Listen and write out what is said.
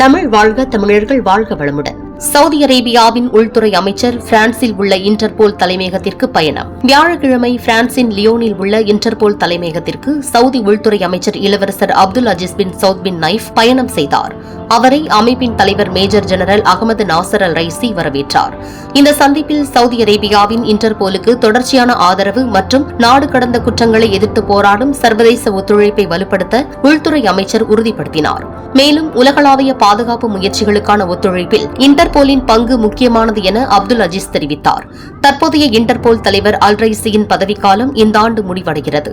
தமிழ் வாழ்க தமிழர்கள் வாழ்க வளமுடன். சவுதி அரேபியாவின் உள்துறை அமைச்சர் பிரான்சில் உள்ள இன்டர்போல் தலைமையகத்திற்கு பயணம். வியாழக்கிழமை பிரான்சின் லியோனில் உள்ள இன்டர்போல் தலைமையகத்திற்கு சவுதி உள்துறை அமைச்சர் இளவரசர் Abdul Aziz bin Saud bin Naif பயணம் செய்தார். அவரை அமைப்பின் தலைவர் major general Ahmed Nasser Al Raisi வரவேற்றார். இந்த சந்திப்பில் சவுதி அரேபியாவின் இன்டர்போலுக்கு தொடர்ச்சியான ஆதரவு மற்றும் நாடு கடந்த குற்றங்களை எதிர்த்து போராடும் சர்வதேச ஒத்துழைப்பை வலுப்படுத்த உள்துறை அமைச்சர் உறுதிப்படுத்தினார். மேலும் உலகளாவிய பாதுகாப்பு முயற்சிகளுக்கான ஒத்துழைப்பில் இன்டர்போலின் பங்கு முக்கியமானது என அப்துல் அஜீஸ் தெரிவித்தார். தற்போதைய இன்டர்போல் தலைவர் அல்ரைசியின் பதவிக்காலம் இந்த ஆண்டு முடிவடைகிறது.